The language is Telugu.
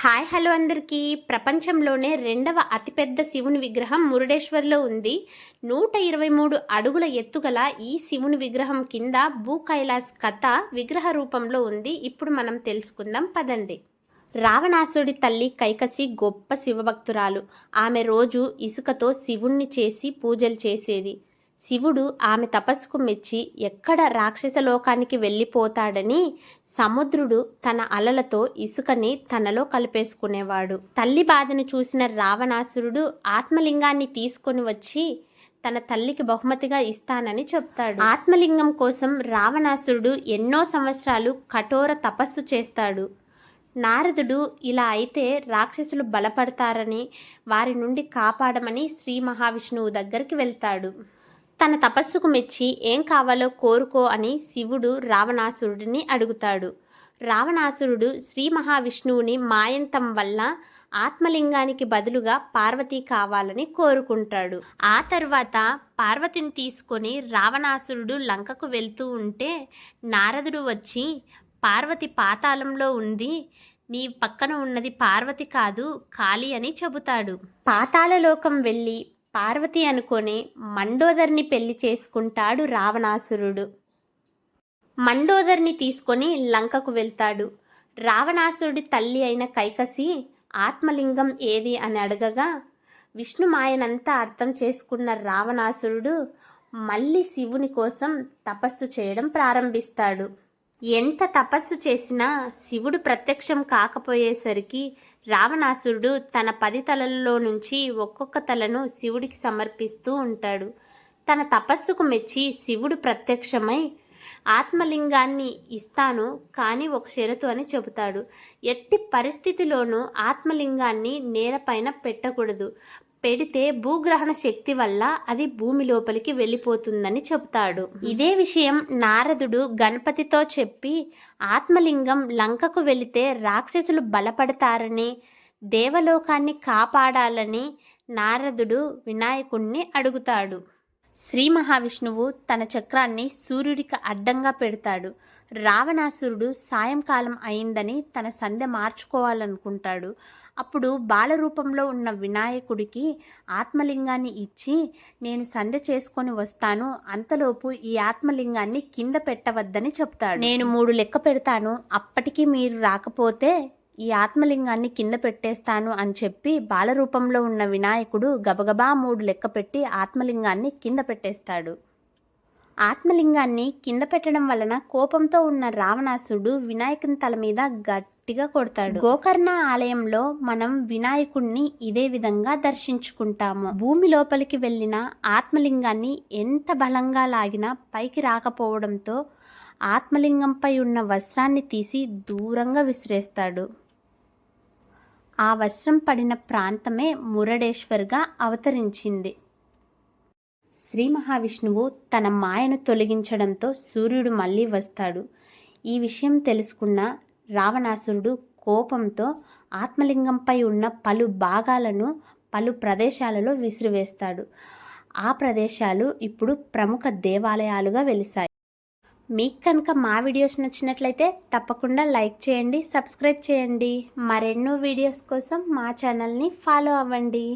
హాయ్ హలో అందరికీ. ప్రపంచంలోనే రెండవ అతిపెద్ద శివుని విగ్రహం మురుడేశ్వర్లో ఉంది. నూట ఇరవై మూడు అడుగుల ఎత్తుగల ఈ శివుని విగ్రహం కింద భూ కైలాస్ కథ విగ్రహ రూపంలో ఉంది. ఇప్పుడు మనం తెలుసుకుందాం. పదండి. రావణాసుడి తల్లి కైకసి గొప్ప శివభక్తురాలు. ఆమె రోజు ఇసుకతో శివుణ్ణి చేసి పూజలు చేసేది. శివుడు ఆమె తపస్సుకు మెచ్చి ఎక్కడ రాక్షస లోకానికి వెళ్ళిపోతాడని సముద్రుడు తన అలలతో ఇసుకని తనలో కలిపేసుకునేవాడు. తల్లి బాధను చూసిన రావణాసురుడు ఆత్మలింగాన్ని తీసుకొని వచ్చి తన తల్లికి బహుమతిగా ఇస్తానని చెప్తాడు. ఆత్మలింగం కోసం రావణాసురుడు ఎన్నో సంవత్సరాలు కఠోర తపస్సు చేస్తాడు. నారదుడు ఇలా అయితే రాక్షసులు బలపడతారని వారి నుండి కాపాడమని శ్రీ మహావిష్ణువు దగ్గరికి వెళ్తాడు. తన తపస్సుకు మెచ్చి ఏం కావాలో కోరుకో అని శివుడు రావణాసురుడిని అడుగుతాడు. రావణాసురుడు శ్రీ మహావిష్ణువుని మాయంతం వల్ల ఆత్మలింగానికి బదులుగా పార్వతి కావాలని కోరుకుంటాడు. ఆ తర్వాత పార్వతిని తీసుకొని రావణాసురుడు లంకకు వెళ్తూ ఉంటే నారదుడు వచ్చి పార్వతి పాతాళంలో ఉంది. నీ పక్కన ఉన్నది పార్వతి కాదు కాళీ అని చెబుతాడు. పాతాళలోకం వెళ్ళి పార్వతి అనుకొని మండోదర్ని పెళ్ళి చేసుకుంటాడు రావణాసురుడు. మండోదర్ని తీసుకొని లంకకు వెళ్తాడు. రావణాసురుడి తల్లి అయిన కైకసి ఆత్మలింగం ఏది? అని అడగగా విష్ణు మాయనంతా అర్థం చేసుకున్న రావణాసురుడు మళ్ళీ శివుని కోసం తపస్సు చేయడం ప్రారంభిస్తాడు. ఎంత తపస్సు చేసినా శివుడు ప్రత్యక్షం కాకపోయేసరికి రావణాసురుడు తన పది తలల్లో నుంచి ఒక్కొక్క తలను శివుడికి సమర్పిస్తూ ఉంటాడు. తన తపస్సుకు మెచ్చి శివుడు ప్రత్యక్షమై ఆత్మలింగాన్ని ఇస్తాను కానీ ఒక షరతు అని చెబుతాడు. ఎట్టి పరిస్థితిలోనూ ఆత్మలింగాన్ని నేలపైన పెట్టకూడదు. పెడితే భూగ్రహణ శక్తి వల్ల అది భూమి లోపలికి వెళ్ళిపోతుందని చెబుతాడు. ఇదే విషయం నారదుడు గణపతితో చెప్పి ఆత్మలింగం లంకకు వెళితే రాక్షసులు బలపడతారని దేవలోకాన్ని కాపాడాలని నారదుడు వినాయకుణ్ణి అడుగుతాడు. శ్రీ మహావిష్ణువు తన చక్రాన్ని సూర్యుడికి అడ్డంగా పెడతాడు. రావణాసురుడు సాయంకాలం అయిందని తన సంధ్య మార్చుకోవాలనుకుంటాడు. అప్పుడు బాలరూపంలో ఉన్న వినాయకుడికి ఆత్మలింగాన్ని ఇచ్చి నేను సంధ్య చేసుకొని వస్తాను. అంతలోపు ఈ ఆత్మలింగాన్ని కింద పెట్టవద్దని చెప్తాడు. నేను మూడు లెక్క పెడతాను. అప్పటికి మీరు రాకపోతే ఈ ఆత్మలింగాన్ని కింద పెట్టేస్తాను అని చెప్పి బాలరూపంలో ఉన్న వినాయకుడు గబగబా మూడు లెక్క పెట్టి ఆత్మలింగాన్ని కింద పెట్టేస్తాడు. ఆత్మలింగాన్ని కింద పెట్టడం వలన కోపంతో ఉన్న రావణాసుడు వినాయకుని తల మీద గట్టిగా కొడతాడు. గోకర్ణ ఆలయంలో మనం వినాయకుణ్ణి ఇదే విధంగా దర్శించుకుంటాము. భూమి లోపలికి వెళ్ళిన ఆత్మలింగాన్ని ఎంత బలంగా లాగినా పైకి రాకపోవడంతో ఆత్మలింగంపై ఉన్న వస్త్రాన్ని తీసి దూరంగా విసిరేస్తాడు. ఆ వస్త్రం పడిన ప్రాంతమే మురడేశ్వర్గా అవతరించింది. శ్రీ మహావిష్ణువు తన మాయను తొలగించడంతో సూర్యుడు మళ్ళీ వస్తాడు. ఈ విషయం తెలుసుకున్న రావణాసురుడు కోపంతో ఆత్మలింగంపై ఉన్న పలు భాగాలను పలు ప్రదేశాలలో విసిరివేస్తాడు. ఆ ప్రదేశాలు ఇప్పుడు ప్రముఖ దేవాలయాలుగా వెలిశాయి. మీకు కనుక మా వీడియోస్ నచ్చినట్లయితే తప్పకుండా లైక్ చేయండి సబ్స్క్రైబ్ చేయండి. మరెన్నో వీడియోస్ కోసం మా ఛానల్ని ఫాలో అవ్వండి.